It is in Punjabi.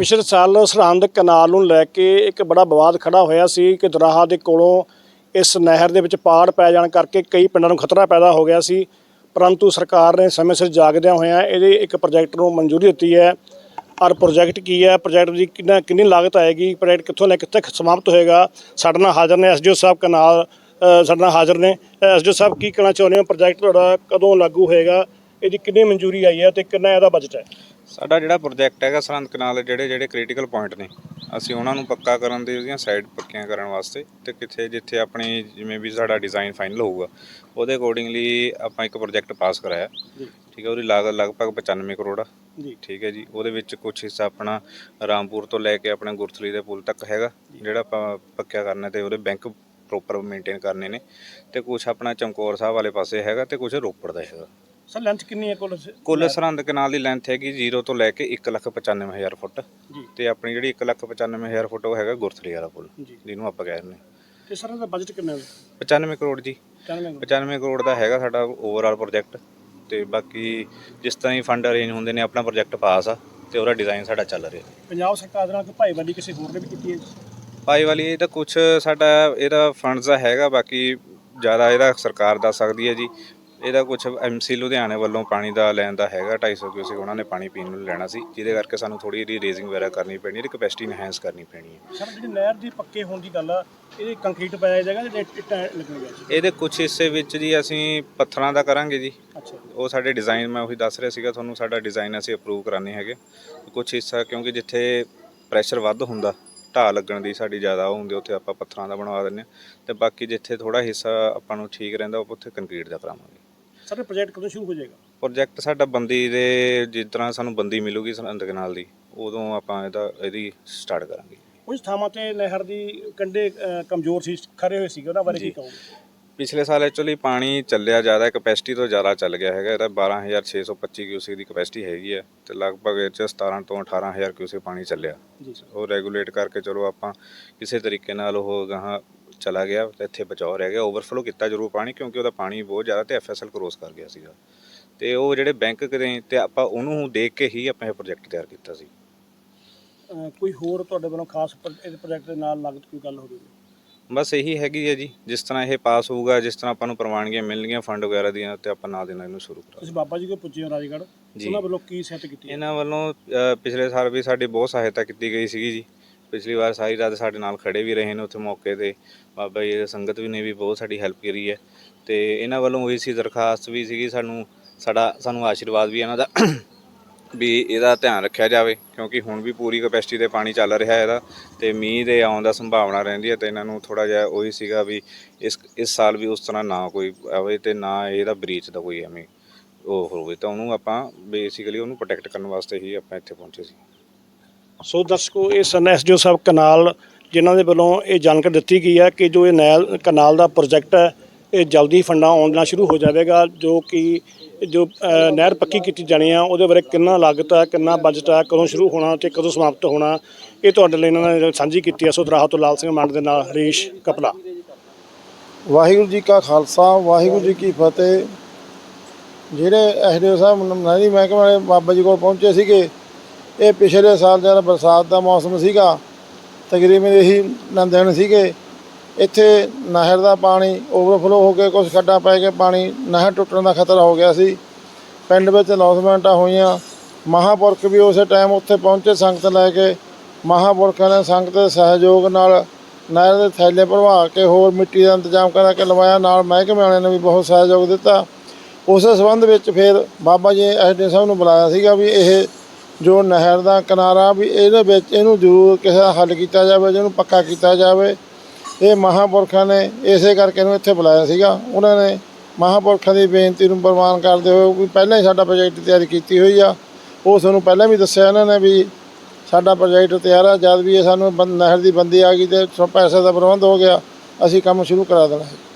ਪਿਛਲੇ ਸਾਲ ਸਰਹੰਦ ਕਨਾਲ ਨੂੰ ਲੈ ਕੇ ਇੱਕ ਬੜਾ ਵਿਵਾਦ ਖੜਾ ਹੋਇਆ ਸੀ ਕਿ ਦਰਾਹਾ ਦੇ ਕੋਲੋਂ ਇਸ ਨਹਿਰ ਦੇ ਵਿੱਚ ਪਾੜ ਪੈ ਜਾਣ ਕਰਕੇ ਕਈ ਪਿੰਡਾਂ ਨੂੰ ਖਤਰਾ ਪੈਦਾ ਹੋ ਗਿਆ ਸੀ। ਪਰੰਤੂ ਸਰਕਾਰ ਨੇ ਸਮੇਂ ਸਿਰ ਜਾਗਦਿਆਂ ਹੋਇਆਂ ਇਹਦੇ ਇੱਕ ਪ੍ਰੋਜੈਕਟ ਨੂੰ ਮਨਜ਼ੂਰੀ ਦਿੱਤੀ ਹੈ। ਔਰ ਪ੍ਰੋਜੈਕਟ ਕੀ ਹੈ? ਪ੍ਰੋਜੈਕਟ ਦੀ ਕਿੰਨਾ ਕਿੰਨੀ ਲਾਗਤ ਆਏਗੀ? ਪ੍ਰੋਜੈਕਟ ਕਿੱਥੋਂ ਲੈ ਕਿੱਥੇ ਸਮਾਪਤ ਹੋਏਗਾ? ਸਾਡੇ ਨਾਲ ਹਾਜ਼ਰ ਨੇ ਐਸਡੀਓ ਸਾਹਿਬ ਕਨਾਲ ਸਾਡੇ ਨਾਲ ਹਾਜ਼ਰ ਨੇ। ਐਸਡੀਓ ਸਾਹਿਬ ਕੀ ਕਹਿਣਾ ਚਾਹੁੰਦੇ ਹੋ? ਪ੍ਰੋਜੈਕਟ ਤੁਹਾਡਾ ਕਦੋਂ ਲਾਗੂ ਹੋਏਗਾ? ਇਹਦੀ ਕਿੰਨੀ ਮਨਜ਼ੂਰੀ ਆਈ ਹੈ ਤੇ ਕਿੰਨਾ ਇਹਦਾ ਬਜਟ ਹੈ? ਸਾਡਾ ਜਿਹੜਾ ਪ੍ਰੋਜੈਕਟ ਹੈਗਾ ਸਰਹੰਦ ਕਨਾਲ ਦੇ ਜਿਹੜੇ ਜਿਹੜੇ ਕ੍ਰਿਟੀਕਲ ਪੁਆਇੰਟ ਨੇ ਅਸੀਂ ਉਹਨਾਂ ਨੂੰ ਪੱਕਾ ਕਰਨ ਦੇ ਉਹਦੀਆਂ ਸਾਈਡ ਪੱਕੀਆਂ ਕਰਨ ਵਾਸਤੇ ਤੇ ਕਿੱਥੇ ਜਿੱਥੇ ਆਪਣੀ ਜਿਵੇਂ ਵੀ ਸਾਡਾ ਡਿਜ਼ਾਈਨ ਫਾਈਨਲ ਹੋਊਗਾ ਉਹਦੇ ਅਕੋਰਡਿੰਗਲੀ ਆਪਾਂ ਇੱਕ ਪ੍ਰੋਜੈਕਟ ਪਾਸ ਕਰਾਇਆ। ਠੀਕ ਹੈ ਉਹਦੀ ਲਾਗਤ ਲਗਭਗ 95 ਕਰੋੜ ਆ। ਜੀ। ਠੀਕ ਹੈ ਜੀ ਉਹਦੇ ਵਿੱਚ ਕੁਝ ਹਿੱਸਾ ਆਪਣਾ ਰਾਮਪੁਰ ਤੋਂ ਲੈ ਕੇ ਆਪਣਾ ਗੁਰਥਲੀ ਦੇ ਪੁਲ ਤੱਕ ਹੈਗਾ ਜਿਹੜਾ ਆਪਾਂ ਪੱਕਿਆ ਕਰਨਾ ਤੇ ਉਹਦੇ ਬੈਂਕ ਪ੍ਰੋਪਰ ਮੇਨਟੇਨ ਕਰਨੇ ਨੇ ਤੇ ਕੁਝ ਆਪਣਾ ਚਮਕੌਰ ਸਾਹਿਬ ਵਾਲੇ ਪਾਸੇ ਹੈਗਾ ਤੇ ਕੁਝ ਰੋਪੜ ਦਾ ਹੈਗਾ। ਸਰ ਲੈਂਥ ਕਿੰਨੀ ਹੈ ਕੁੱਲ? ਕੁੱਲ ਸਰਹੰਦ ਕਨਾਲ ਦੀ ਲੈਂਥ ਹੈਗੀ 0 ਤੋਂ ਲੈ ਕੇ 195000 ਫੁੱਟ। ਜੀ। ਤੇ ਆਪਣੀ ਜਿਹੜੀ 195000 ਫੁੱਟ ਉਹ ਹੈਗਾ ਗੁਰਥਲੀ ਵਾਲਾ ਪੁਲ ਜੀ। ਜਿਹਨੂੰ ਆਪਾਂ ਕਹਿੰਦੇ ਤੇ ਸਰ ਇਹਦਾ ਬਜਟ ਕਿੰਨਾ ਹੈ? 95 ਕਰੋੜ ਜੀ। 95 95 ਕਰੋੜ ਦਾ ਹੈਗਾ ਸਾਡਾ ਓਵਰਆਲ ਪ੍ਰੋਜੈਕਟ ਤੇ ਬਾਕੀ ਜਿਸ ਤਰ੍ਹਾਂ ਹੀ ਫੰਡ ਅਰੇਂਜ ਹੁੰਦੇ ਨੇ ਆਪਣਾ ਪ੍ਰੋਜੈਕਟ ਪਾਸ ਆ ਤੇ ਉਹਦਾ ਡਿਜ਼ਾਈਨ ਸਾਡਾ ਚੱਲ ਰਿਹਾ। ਪੰਜਾਬ ਸਰਕਾਰ ਦੇ ਨਾਲ ਕੋਈ ਭਾਈਵਾਲੀ ਕਿਸੇ ਹੋਰ ਨੇ ਵੀ ਕੀਤੀ ਹੈ ਭਾਈ ਵਾਲੀ ਇਹ ਤਾਂ ਕੁਝ ਸਾਡਾ ਇਹਦਾ ਫੰਡਸ ਹੈਗਾ ਬਾਕੀ ਜ਼ਿਆਦਾ ਇਹਦਾ ਸਰਕਾਰ ਦੱਸ ਸਕਦੀ ਹੈ ਜੀ। ਇਹਦਾ ਕੁਝ ਐਮਸੀ ਲੁਧਿਆਣੇ ਵੱਲੋਂ ਪਾਣੀ ਦਾ ਲੈਣ ਦਾ ਹੈਗਾ 250 ਕਿਊਸਿਕ ਉਹਨਾਂ ਨੇ ਪਾਣੀ ਪੀਣ ਨੂੰ ਲੈਣਾ ਸੀ ਜਿਹਦੇ ਕਰਕੇ ਸਾਨੂੰ ਥੋੜੀ ਜਿਹੀ ਰੇਜ਼ਿੰਗ ਵਗੈਰਾ ਕਰਨੀ ਪੈਣੀ ਹੈ ਕਪੈਸਿਟੀ ਇਨਹੈਂਸ ਕਰਨੀ ਪੈਣੀ ਹੈ। ਸਰ ਜਿਹੜੀ ਨਹਿਰ ਦੀ ਪੱਕੇ ਹੋਣ ਦੀ ਗੱਲ ਆ ਇਹਦੇ ਕੰਕਰੀਟ ਪਾਇਆ ਜਾਏਗਾ ਜਾਂ ਇੱਟਾਂ ਲੱਗਣਗੀਆਂ ਇਹਦੇ ਕੁਝ ਹਿੱਸੇ ਵਿੱਚ ਜੀ ਅਸੀਂ ਪੱਥਰਾਂ ਦਾ ਕਰਾਂਗੇ ਜੀ। ਅੱਛਾ। ਉਹ ਸਾਡੇ ਡਿਜ਼ਾਈਨ ਮੈਂ ਉਹੀ ਦੱਸ ਰਿਹਾ ਸੀਗਾ ਤੁਹਾਨੂੰ ਸਾਡਾ ਡਿਜ਼ਾਈਨ ਅਸੀਂ ਅਪਰੂਵ ਕਰਾਣੇ ਹੈਗੇ। ਕੁਝ ਹਿੱਸਾ ਕਿਉਂਕਿ ਜਿੱਥੇ ਪ੍ਰੈਸ਼ਰ ਵੱਧ ਹੁੰਦਾ ਢਾਹ ਲੱਗਣ ਦੀ ਸਾਡੀ ਜ਼ਿਆਦਾ ਹੁੰਦੀ ਉੱਥੇ ਆਪਾਂ ਪੱਥਰਾਂ ਦਾ ਬਣਵਾ ਹਾਂ। ਤੇ ਬਾਕੀ ਜਿੱਥੇ ਥੋੜਾ ਹਿੱਸਾ ਆਪਾਂ ਨੂੰ ਠੀਕ ਰਹਿੰਦਾ ਉਹ ਉੱਥੇ ਕੰਕਰੀਟ ਦਾ ਕਰਾਵਾਂਗੇ। ਸਰ ਪ੍ਰੋਜੈਕਟ ਕਦੋਂ ਸ਼ੁਰੂ ਹੋ ਜਾਏਗਾ? ਪ੍ਰੋਜੈਕਟ ਸਾਡਾ ਬੰਦੀ ਦੇ ਜਿਸ ਤਰ੍ਹਾਂ ਸਾਨੂੰ ਬੰਦੀ ਮਿਲੂਗੀ ਸਰਹੰਦ ਕਨਾਲ ਦੀ ਉਦੋਂ ਆਪਾਂ ਇਹਦਾ ਇਹਦੀ ਸਟਾਰਟ ਕਰਾਂਗੇ। ਕੁਝ ਥਾਵਾਂ ਤੇ ਨਹਿਰ ਦੀ ਅ, ਕਮਜ਼ੋਰ ਸੀ ਖਰੇ ਹੋਏ ਸੀਗੇ ਉਹਨਾਂ ਬਾਰੇ ਕੀ। ਕਹੋਗੇ? ਪਿਛਲੇ ਸਾਲ ਐਕਚੁਅਲੀ ਪਾਣੀ ਚੱਲਿਆ ਜ਼ਿਆਦਾ ਕਪੈਸਿਟੀ ਤੋਂ ਜ਼ਿਆਦਾ ਚੱਲ ਗਿਆ ਹੈਗਾ ਇਹਦਾ 12625 ਕਿਊਸਿਕ ਦੀ ਕਪੈਸਿਟੀ ਹੈਗੀ ਹੈ ਤੇ ਲਗਭਗ ਇਹ 'ਚ 17 ਤੋਂ 18000 ਕਿਊਸਿਕ ਪਾਣੀ ਚੱਲਿਆ। ਜੀ ਉਹ ਰੈਗੂਲੇਟ ਕਰਕੇ ਚਲੋ ਆਪਾਂ ਕਿਸੇ ਤਰੀਕੇ ਨਾਲ ਉਹ ਗਾਹਾਂ ਚਲਾ ਗਿਆ ਤੇ ਇੱਥੇ ਬਚਾਓ ਰਹਿ ਗਿਆ ਓਵਰਫਲੋ ਕੀਤਾ ਜ਼ਰੂਰ ਪਾਣੀ ਕਿਉਂਕਿ ਉਹਦਾ ਪਾਣੀ ਬਹੁਤ ਜ਼ਿਆਦਾ ਤੇ ਐਫਐਸਐਲ ਕ੍ਰੋਸ ਕਰ ਗਿਆ ਸੀਗਾ। ਤੇ ਉਹ ਜਿਹੜੇ ਬੈਂਕ ਕਦੇ ਤੇ ਆਪਾਂ ਉਹਨੂੰ ਦੇਖ ਕੇ ਹੀ ਆਪਾਂ ਇਹ ਪ੍ਰੋਜੈਕਟ ਤਿਆਰ ਕੀਤਾ ਸੀ। ਕੋਈ ਹੋਰ ਤੁਹਾਡੇ ਵੱਲੋਂ ਖਾਸ ਇਸ ਪ੍ਰੋਜੈਕਟ ਦੇ ਨਾਲ ਲਾਗਤ ਕੋਈ ਗੱਲ ਹੋਵੇਗੀ ਬਸ ਇਹੀ ਹੈਗੀ ਹੈ ਜੀ ਜਿਸ ਤਰ੍ਹਾਂ ਇਹ ਪਾਸ ਹੋਊਗਾ ਜਿਸ ਤਰ੍ਹਾਂ ਆਪਾਂ ਨੂੰ ਪ੍ਰਵਾਨਗੀਆਂ ਮਿਲਣਗੀਆਂ ਫੰਡ ਵਗੈਰਾ ਦੀਆਂ ਤੇ ਆਪਾਂ ਨਾਲ ਦੇ ਨਾਲ ਇਹਨੂੰ ਸ਼ੁਰੂ ਕਰਾਂਗੇ। ਤੁਸੀਂ ਬਾਬਾ ਜੀ ਕੋਲ ਪੁੱਜੇ ਹੋ ਰਾਜਗੜ੍ਹ। ਉਹਨਾਂ ਵੱਲੋਂ ਕੀ ਸਹਾਇਤਾ ਕੀਤੀ? ਇਹਨਾਂ ਵੱਲੋਂ ਪਿਛਲੇ ਸਾਲ ਵੀ ਸਾਡੀ ਬਹੁਤ ਸਹਾਇਤਾ ਕੀਤੀ ਗਈ ਸੀਗੀ ਜੀ। ਪਿਛਲੀ ਵਾਰ ਸਾਰੀ ਰਾਤ ਸਾਡੇ ਨਾਲ ਖੜੇ ਵੀ ਰਹੇ ਨੇ ਉੱਥੇ ਮੌਕੇ ਤੇ। ਬਾਬਾ ਜੀ ਦੇ ਸੰਗਤ ਵੀ ਨੇ ਵੀ ਬਹੁਤ ਸਾਡੀ ਹੈਲਪ ਕਰੀ ਹੈ। ਤੇ ਇਹਨਾਂ ਵੱਲੋਂ ਹੋਈ ਸੀ ਦਰਖਾਸਤ ਵੀ ਸੀਗੀ ਸਾਨੂੰ, ਸਾਡਾ, ਸਾਨੂੰ ਆਸ਼ੀਰਵਾਦ ਵੀ ਇਹਨਾਂ ਦਾ ਵੀ ਇਹਦਾ ਧਿਆਨ ਰੱਖਿਆ ਜਾਵੇ, ਕਿਉਂਕਿ ਹੁਣ ਵੀ ਪੂਰੀ ਕਪੈਸਿਟੀ ਤੇ ਪਾਣੀ ਚੱਲ ਰਿਹਾ ਹੈ ਇਹਦਾ ਤੇ ਮੀਂਹ ਦੇ ਆਉਣ ਦਾ ਸੰਭਾਵਨਾ ਰਹਿੰਦੀ ਹੈ ਤੇ ਇਹਨਾਂ ਨੂੰ ਥੋੜਾ ਜਿਹਾ ਉਹੀ ਸੀਗਾ ਵੀ ਇਸ ਇਸ ਸਾਲ ਵੀ ਉਸ ਤਰ੍ਹਾਂ ਨਾ ਕੋਈ ਆਵੇ ਤੇ ਨਾ ਇਹਦਾ ਬ੍ਰੀਚ ਦਾ ਕੋਈ ਐਵੇਂ ਉਹ ਹੋਵੇ। ਤਾਂ ਉਹਨੂੰ ਆਪਾਂ ਬੇਸਿਕਲੀ ਉਹਨੂੰ ਪ੍ਰੋਟੈਕਟ ਕਰਨ ਵਾਸਤੇ ਹੀ ਆਪਾਂ ਇੱਥੇ ਪਹੁੰਚੇ ਸੀ। ਸੋ ਦਰਸ਼ਕੋ, ਇਹ ਸਨ ਐਸਡੀਓ ਸਾਹਿਬ ਕਨਾਲ, ਜਿਨ੍ਹਾਂ ਦੇ ਵੱਲੋਂ ਇਹ ਜਾਣਕਾਰੀ ਦਿੱਤੀ ਗਈ ਹੈ ਕਿ ਜੋ ਇਹ ਨਹਿਰ ਕਨਾਲ ਦਾ ਪ੍ਰੋਜੈਕਟ ਹੈ, ਇਹ ਜਲਦੀ ਫੰਡਾਂ ਆਉਣ ਨਾਲ ਸ਼ੁਰੂ ਹੋ ਜਾਵੇਗਾ, ਜੋ ਕਿ ਜੋ ਨਹਿਰ ਪੱਕੀ ਕੀਤੀ ਜਾਣੀ ਆ, ਉਹਦੇ ਬਾਰੇ ਕਿੰਨਾ ਲਾਗਤ ਹੈ, ਕਿੰਨਾ ਬਜਟ ਹੈ, ਕਦੋਂ ਸ਼ੁਰੂ ਹੋਣਾ ਤੇ ਕਦੋਂ ਸਮਾਪਤ ਹੋਣਾ, ਇਹ ਤੁਹਾਡੇ ਲਈ ਇਹਨਾਂ ਨੇ ਸਾਂਝੀ ਕੀਤੀ ਹੈ। ਸੋ ਦਰਾਹਾ ਤੋਂ ਲਾਲ ਸਿੰਘ ਮੰਡ ਦੇ ਨਾਲ ਹਰੀਸ਼ ਕਪਲਾ। ਵਾਹਿਗੁਰੂ ਜੀ ਕਾ ਖਾਲਸਾ, ਵਾਹਿਗੁਰੂ ਜੀ ਕੀ ਫਤਿਹ। ਜਿਹੜੇ ਐਸਡੀਓ ਸਾਹਿਬ, ਨਹਿਰੀ ਮਹਿਕਮੇ ਵਾਲੇ ਬਾਬਾ ਜੀ ਕੋਲ ਪਹੁੰਚੇ ਸੀਗੇ ਇਹ ਪਿਛਲੇ ਸਾਲ ਜਦ ਬਰਸਾਤ ਦਾ ਮੌਸਮ ਸੀਗਾ, ਤਕਰੀਬਨ ਇਹੀ ਨੰਦਣ ਸੀਗੇ, ਇੱਥੇ ਨਹਿਰ ਦਾ ਪਾਣੀ ਓਵਰਫਲੋ ਹੋ ਕੇ ਕੁਝ ਖੱਡਾਂ ਪੈ ਕੇ ਪਾਣੀ ਨਹਿਰ ਟੁੱਟਣ ਦਾ ਖਤਰਾ ਹੋ ਗਿਆ ਸੀ। ਪਿੰਡ ਵਿੱਚ ਲੌਸਮੈਂਟਾਂ ਹੋਈਆਂ, ਮਹਾਪੁਰਖ ਵੀ ਉਸੇ ਟਾਈਮ ਉੱਥੇ ਪਹੁੰਚੇ ਸੰਗਤ ਲੈ ਕੇ, ਮਹਾਪੁਰਖਾਂ ਨੇ ਸੰਗਤ ਦੇ ਸਹਿਯੋਗ ਨਾਲ ਨਹਿਰ ਦੇ ਥੈਲੇ ਭਰਵਾ ਕੇ ਹੋਰ ਮਿੱਟੀ ਦਾ ਇੰਤਜ਼ਾਮ ਕਰਾ ਕੇ ਲਵਾਇਆ, ਨਾਲ ਮਹਿਕਮੇ ਵਾਲਿਆਂ ਨੇ ਵੀ ਬਹੁਤ ਸਹਿਯੋਗ ਦਿੱਤਾ। ਉਸੇ ਸੰਬੰਧ ਵਿੱਚ ਫਿਰ ਬਾਬਾ ਜੀ ਐਸਡੀ ਸਾਹਿਬ ਨੂੰ ਬੁਲਾਇਆ ਸੀਗਾ ਵੀ ਇਹ ਜੋ ਨਹਿਰ ਦਾ ਕਿਨਾਰਾ ਵੀ ਇਹਦੇ ਵਿੱਚ ਇਹਨੂੰ ਜ਼ਰੂਰ ਕਿਸੇ ਦਾ ਹੱਲ ਕੀਤਾ ਜਾਵੇ, ਜਿਹਨੂੰ ਪੱਕਾ ਕੀਤਾ ਜਾਵੇ। ਇਹ ਮਹਾਪੁਰਖਾਂ ਨੇ ਇਸੇ ਕਰਕੇ ਇਹਨੂੰ ਇੱਥੇ ਬੁਲਾਇਆ ਸੀਗਾ। ਉਹਨਾਂ ਨੇ ਮਹਾਪੁਰਖਾਂ ਦੀ ਬੇਨਤੀ ਨੂੰ ਪ੍ਰਵਾਨ ਕਰਦੇ ਹੋਏ ਵੀ ਪਹਿਲਾਂ ਹੀ ਸਾਡਾ ਪ੍ਰੋਜੈਕਟ ਤਿਆਰੀ ਕੀਤੀ ਹੋਈ ਆ। ਉਹ ਤੁਹਾਨੂੰ ਪਹਿਲਾਂ ਵੀ ਦੱਸਿਆ ਇਹਨਾਂ ਨੇ ਵੀ ਸਾਡਾ ਪ੍ਰੋਜੈਕਟ ਤਿਆਰ ਆ, ਜਦ ਵੀ ਇਹ ਸਾਨੂੰ ਬੰ- ਨਹਿਰ ਦੀ ਬੰਦੀ ਆ ਗਈ ਤੇ ਪੈਸੇ ਦਾ ਪ੍ਰਬੰਧ ਹੋ ਗਿਆ, ਅਸੀਂ ਕੰਮ ਸ਼ੁਰੂ ਕਰਾ ਦੇਣਾ ਹੈ